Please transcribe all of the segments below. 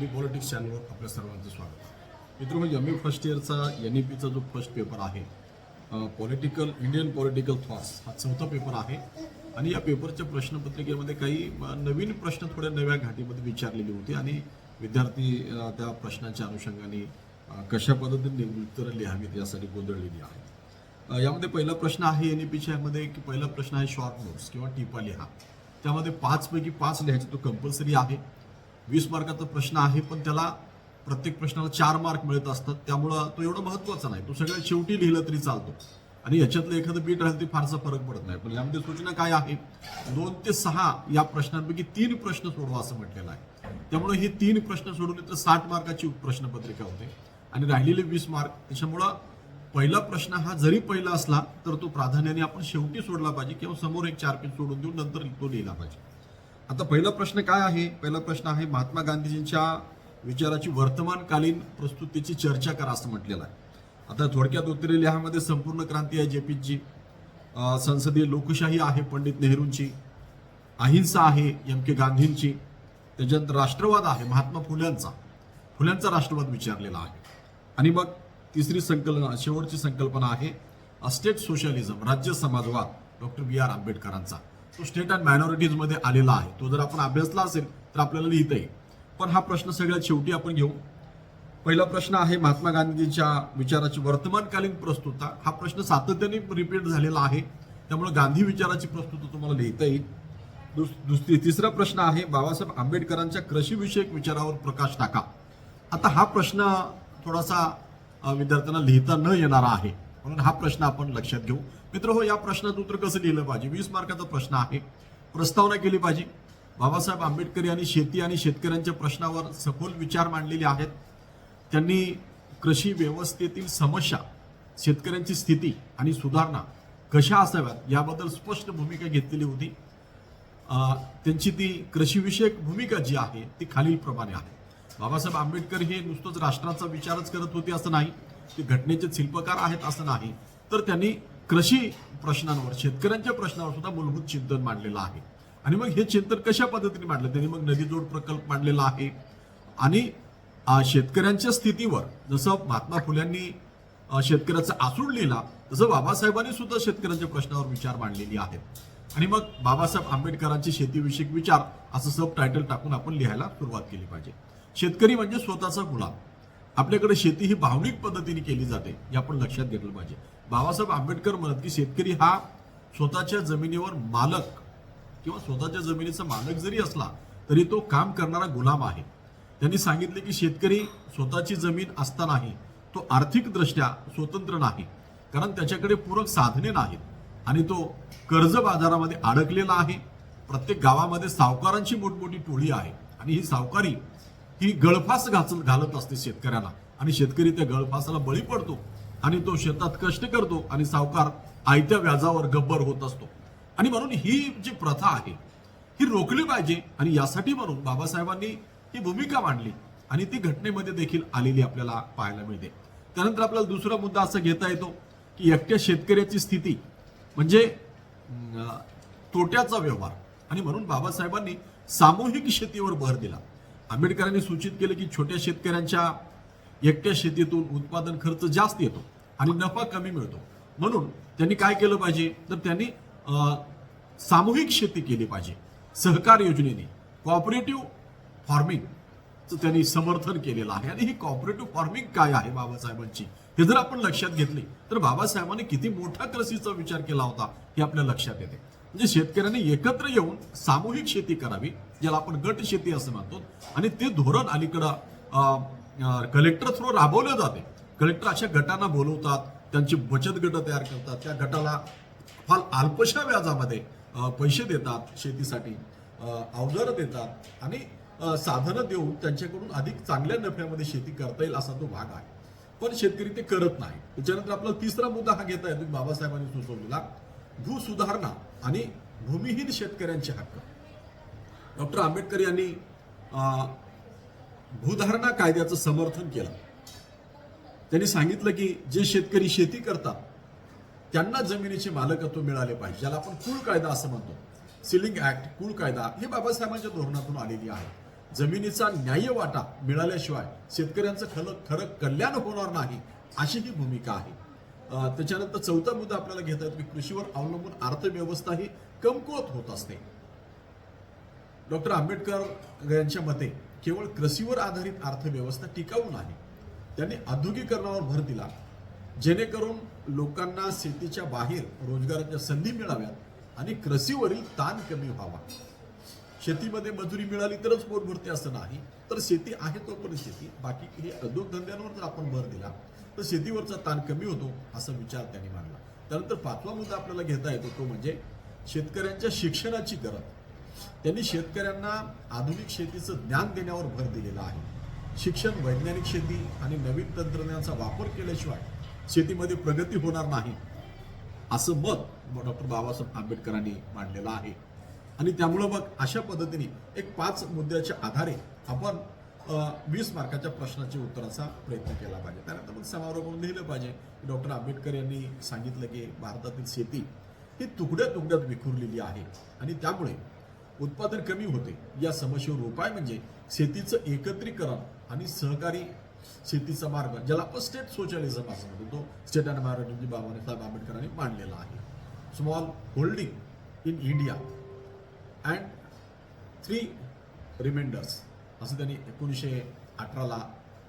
मी politics चॅनलवर आपल्या सर्वांचं स्वागत. मित्र एम ए फर्स्ट इयरचा एन ई पीचा जो फर्स्ट पेपर आहे पॉलिटिकल इंडियन पॉलिटिकल थॉट्स हा चौथा पेपर आहे. आणि या पेपरच्या प्रश्नपत्रिकेमध्ये काही नवीन प्रश्न थोड्या नव्या घाटीमध्ये विचारलेली होती आणि विद्यार्थी त्या प्रश्नाच्या अनुषंगाने कशा पद्धतीने उत्तरं लिहावीत यासाठी गोंधळलेली आहेत. यामध्ये पहिला प्रश्न आहे एन ई पीच्या यामध्ये की पहिला प्रश्न आहे शॉर्ट नोट्स किंवा टिपा लिहा. त्यामध्ये पाचपैकी पाच लिहायचे तो कंपल्सरी आहे. वीस मार्काचा प्रश्न आहे पण त्याला प्रत्येक प्रश्नाला चार मार्क मिळत असतात. त्यामुळं तो एवढा महत्त्वाचा नाही. तो सगळ्यात शेवटी लिहिलं तरी चालतो. आणि याच्यातलं एखादं बीट राहिलं ते फारसा फरक पडत नाही. पण यामध्ये सूचना काय आहे? दोन ते सहा या प्रश्नांपैकी तीन प्रश्न सोडवा असं म्हटलेलं आहे. त्यामुळे हे तीन प्रश्न सोडवले तर साठ मार्काची प्रश्नपत्रिका होते. आणि राहिलेले वीस मार्क त्याच्यामुळं पहिला प्रश्न हा जरी पहिला असला तर तो प्राधान्याने आपण शेवटी सोडला पाहिजे किंवा समोर एक चार पेज सोडून देऊन नंतर तो लिहिला पाहिजे. आता पहिला प्रश्न काय आहे? पहिला प्रश्न आहे महात्मा गांधीजींच्या विचाराची वर्तमानकालीन प्रस्तुतीची चर्चा करा असं म्हटलेलं आहे. आता थोडक्यात उत्तरे लिहामध्ये संपूर्ण क्रांती आहे जेपीची संसदीय लोकशाही आहे पंडित नेहरूंची. अहिंसा आहे एम के गांधींची. त्याच्यानंतर राष्ट्रवाद आहे महात्मा फुल्यांचा. फुल्यांचा राष्ट्रवाद विचारलेला आहे. आणि मग तिसरी संकल्पना शेवटची संकल्पना आहे स्टेट सोशलिझम राज्य समाजवाद डॉक्टर बी आर आंबेडकरांचा. तो स्टेट अँड मायनॉरिटीजमध्ये आलेला आहे. तो जर आपण अभ्यासला असेल तर आपल्याला लिहिता येईल. पण हा प्रश्न सगळ्यात शेवटी आपण घेऊ. पहिला प्रश्न आहे महात्मा गांधींच्या विचाराची वर्तमानकालीन प्रस्तुतता. हा प्रश्न सातत्याने रिपीट झालेला आहे. त्यामुळे गांधी विचाराची प्रस्तुता तुम्हाला लिहिता येईल. दुस- दुसरी तिसरा प्रश्न आहे बाबासाहेब आंबेडकरांच्या कृषीविषयक विचारावर प्रकाश टाका. आता हा प्रश्न थोडासा विद्यार्थ्यांना लिहिता न येणारा आहे. म्हणून हा प्रश्न आपण लक्षात घेऊ. मित्र हो या प्रश्नाचं उत्तर कसं लिहिलं पाहिजे? वीस मार्काचा प्रश्न आहे. प्रस्तावना केली पाहिजे. बाबासाहेब आंबेडकर यांनी शेती आणि शेतकऱ्यांच्या प्रश्नावर सखोल विचार मांडलेले आहेत. त्यांनी कृषी व्यवस्थेतील समस्या शेतकऱ्यांची स्थिती आणि सुधारणा कशा असाव्यात याबद्दल स्पष्ट भूमिका घेतलेली होती. त्यांची ती कृषीविषयक भूमिका जी आहे ती खालीलप्रमाणे आहे. बाबासाहेब आंबेडकर हे नुसतंच राष्ट्राचा विचारच करत होते असं नाही. ते घटनेचे शिल्पकार आहेत असं नाही तर त्यांनी कृषी प्रश्नांवर शेतकऱ्यांच्या प्रश्नावर सुद्धा मूलभूत चिंतन मांडलेलं आहे. आणि मग हे चिंतन कशा पद्धतीने मांडलं? त्यांनी मग नदीजोड प्रकल्प मांडलेला आहे. आणि शेतकऱ्यांच्या स्थितीवर जसं महात्मा फुल्यांनी शेतकऱ्याचा आसूड लिहिला तसं बाबासाहेबांनी सुद्धा शेतकऱ्यांच्या प्रश्नावर विचार मांडलेली आहेत. आणि मग बाबासाहेब आंबेडकरांचे शेतीविषयक विचार असं सब टायटल टाकून आपण लिहायला सुरुवात केली पाहिजे. शेतकरी म्हणजे स्वतःचा गुलाम. आपल्याकडे शेती ही भावनिक पद्धतीने केली जाते हे आपण लक्षात घेतलं पाहिजे. बाबासाहेब आंबेडकर म्हणत की शेतकरी हा स्वतःच्या जमिनीवर मालक किंवा स्वतःच्या जमिनीचा मालक जरी असला तरी तो काम करणारा गुलाम आहे. त्यांनी सांगितले की शेतकरी स्वतःची जमीन असतानाही तो आर्थिकदृष्ट्या स्वतंत्र नाही कारण त्याच्याकडे पूरक साधने नाहीत आणि तो कर्ज बाजारामध्ये अडकलेला आहे. प्रत्येक गावामध्ये सावकारांची मोठमोठी टोळी आहे आणि ही सावकारी ही गळफास घाचल घालत असते शेतकऱ्याला. आणि शेतकरी त्या गळफासाला बळी पडतो आणि तो शेतात कष्ट करतो आणि सावकार आयत्या व्याजावर गब्बर होत असतो. आणि म्हणून ही जी प्रथा आहे ही रोखली पाहिजे आणि यासाठी म्हणून बाबासाहेबांनी ही भूमिका मांडली आणि ती घटनेमध्ये देखील आलेली आपल्याला पाहायला मिळते. त्यानंतर आपल्याला दुसरा मुद्दा असा घेता येतो की एकट्या शेतकऱ्याची स्थिती म्हणजे तोट्याचा व्यवहार. आणि म्हणून बाबासाहेबांनी सामूहिक शेतीवर भर दिला. आंबेडकरांनी सूचित केलं की छोट्या शेतकऱ्यांच्या एकट्या शेतीतून उत्पादन खर्च जास्त येतो आणि नफा कमी मिळतो. म्हणून त्यांनी काय केलं पाहिजे? तर त्यांनी सामूहिक शेती केली पाहिजे. सहकार योजनेने. कॉपरेटिव्ह फार्मिंगचं त्यांनी समर्थन केलेलं आहे. आणि ही कॉपरेटिव्ह फार्मिंग काय आहे बाबासाहेबांची? हे जर आपण लक्षात घेतली तर बाबासाहेबांनी किती मोठा कृषीचा विचार केला होता हे आपल्या लक्षात येते. म्हणजे शेतकऱ्यांनी एकत्र येऊन सामूहिक शेती करावी ज्याला आपण गट शेती असं म्हणतो. आणि ते धोरण अलीकडं कलेक्टर थ्रू राबवलं जाते. कलेक्टर अशा गटांना बोलवतात त्यांची बचत गट तयार करतात त्या गटाला फार अल्पशा व्याजामध्ये पैसे देतात शेतीसाठी अवजारं देतात. आणि साधनं देऊन त्यांच्याकडून अधिक चांगल्या नफ्यामध्ये शेती करता येईल असा तो भाग आहे. पण शेतकरी ते करत नाही. त्याच्यानंतर आपला तिसरा मुद्दा हा घेता येतो बाबासाहेबांनी सुचवलेला. भूसुधारणा. आणि भूमिहीन शेतकऱ्यांचे हक्क. डॉक्टर आंबेडकर यांनी भूधारणा कायद्याचं समर्थन केलं. त्यांनी सांगितलं की जे शेतकरी शेती करतात त्यांना जमिनीचे मालकत्व मिळाले पाहिजे ज्याला आपण कुळ कायदा असं म्हणतो. सिलिंग ऍक्ट कुळ कायदा हे बाबासाहेबांच्या धोरणातून आलेली आहे. जमिनीचा न्याय्य वाटा मिळाल्याशिवाय शेतकऱ्यांचं खरं खरं कल्याण होणार नाही अशी ही भूमिका आहे. त्याच्यानंतर चौथा मुद्दा आपल्याला घेता येतो की कृषीवर अवलंबून अर्थव्यवस्था ही कमकुवत होत असते. डॉक्टर आंबेडकर यांच्या मते केवळ कृषीवर आधारित अर्थव्यवस्था टिकाऊ नाही त्यांनी औद्योगिकरणावर भर दिला. जेणेकरून लोकांना शेतीच्या बाहेर रोजगाराच्या संधी मिळाव्यात आणि कृषीवरील ताण कमी व्हावा. शेतीमध्ये मजुरी मिळाली तरच पोट भरते असं नाही. तर शेती आहे तोपर्यंत शेती. बाकी हे उद्योगधंद्यांवर जर आपण भर दिला तर शेतीवरचा ताण कमी होतो असा विचार त्यांनी मांडला. त्यानंतर पाचवा मुद्दा आपल्याला घेता येतो तो म्हणजे शेतकऱ्यांच्या शिक्षणाची गरज. त्यांनी शेतकऱ्यांना आधुनिक शेतीचं ज्ञान देण्यावर भर दिलेला आहे. शिक्षण वैज्ञानिक शेती आणि नवीन तंत्रज्ञानाचा वापर केल्याशिवाय शेतीमध्ये प्रगती होणार नाही असं मत डॉक्टर बाबासाहेब आंबेडकरांनी मांडलेलं आहे. आणि त्यामुळं मग अशा पद्धतीने एक पाच मुद्द्याच्या आधारे आपण वीस मार्काच्या प्रश्नाच्या उत्तराचा प्रयत्न केला पाहिजे. त्यानंतर मग समारोपामध्ये लिहिलं पाहिजे. डॉक्टर आंबेडकर यांनी सांगितलं की भारतातील शेती ही तुकड्या तुकड्यात विखुरलेली आहे आणि त्यामुळे उत्पादन कमी होते. या समस्येवर उपाय म्हणजे शेतीचं एकत्रीकरण आणि सहकारी शेतीचा मार्ग ज्याला आपण स्टेट सोशलिझम असं म्हणतो तो स्टेट अँड बाबाने साहेब आंबेडकरांनी मांडलेला आहे. Small holding in India and three reminders असं त्यांनी एकोणीसशे अठराला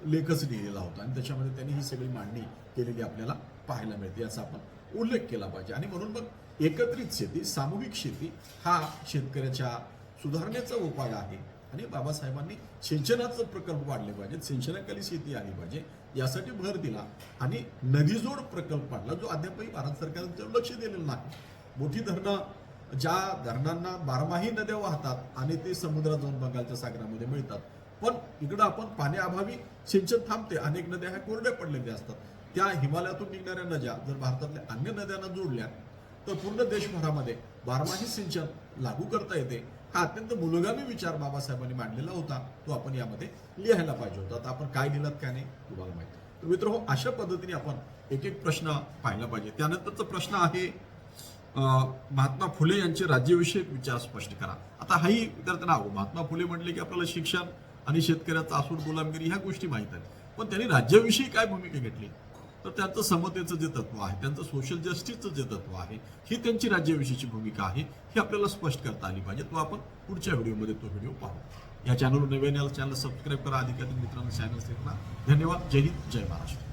लेखच लिहिलेला होता. आणि त्याच्यामध्ये त्यांनी ही सगळी मांडणी केलेली आपल्याला पाहायला मिळते. याचा आपण उल्लेख केला पाहिजे. आणि म्हणून मग एकत्रित शेती सामूहिक शेती हा शेतकऱ्याच्या सुधारणेचा उपाय आहे. आणि बाबासाहेबांनी सिंचनाचं प्रकल्प वाढले पाहिजेत सिंचनाखाली शेती आली पाहिजे. यासाठी भर दिला. आणि नदीजोड प्रकल्प वाढला जो अद्यापही भारत सरकारचं लक्ष दिलेलं नाही. मोठी धरणं ज्या धरणांना बारमाही नद्या वाहतात आणि ते समुद्रात जाऊन बंगालच्या सागरामध्ये मिळतात. पण इकडं आपण पाण्याअभावी सिंचन थांबते. अनेक नद्या ह्या कोरड्या पडलेल्या असतात. त्या हिमालयातून निघणाऱ्या नद्या जर भारतातल्या अन्य नद्यांना जोडल्या तर पूर्ण देशभरामध्ये बारमाही सिंचन लागू करता येते. हा अत्यंत मूलगामी विचार बाबासाहेबांनी मांडलेला होता. तो आपण यामध्ये लिहायला पाहिजे होता. आता आपण काय लिहिलात काय नाही तुम्हाला माहिती. तर मित्र अशा पद्धतीने आपण एक एक प्रश्न पाहिला पाहिजे. त्यानंतरचा प्रश्न आहे महात्मा फुले यांचे राज्यविषयक विचार स्पष्ट करा. आता हाही विद्यार्थ्यांना महात्मा फुले म्हटले की आपल्याला शिक्षण आणि शेतकऱ्याचा आसूड गुलामगिरी ह्या गोष्टी माहीत आहेत. पण त्यांनी राज्याविषयी काय भूमिका घेतली? तर त्यांचं समतेचं जे तत्व आहे त्यांचं सोशल जस्टिसचं जे तत्व आहे ही त्यांची राज्याविषयीची भूमिका आहे ही आपल्याला स्पष्ट करता आली पाहिजे. तो आपण पुढच्या व्हिडिओमध्ये तो व्हिडिओ पाहू. या चॅनलवर नवीन याला चॅनल सबस्क्राईब करा. अधिकाधिक मित्रांना चॅनल करा धन्यवाद. जय हिंद. जय महाराष्ट्र.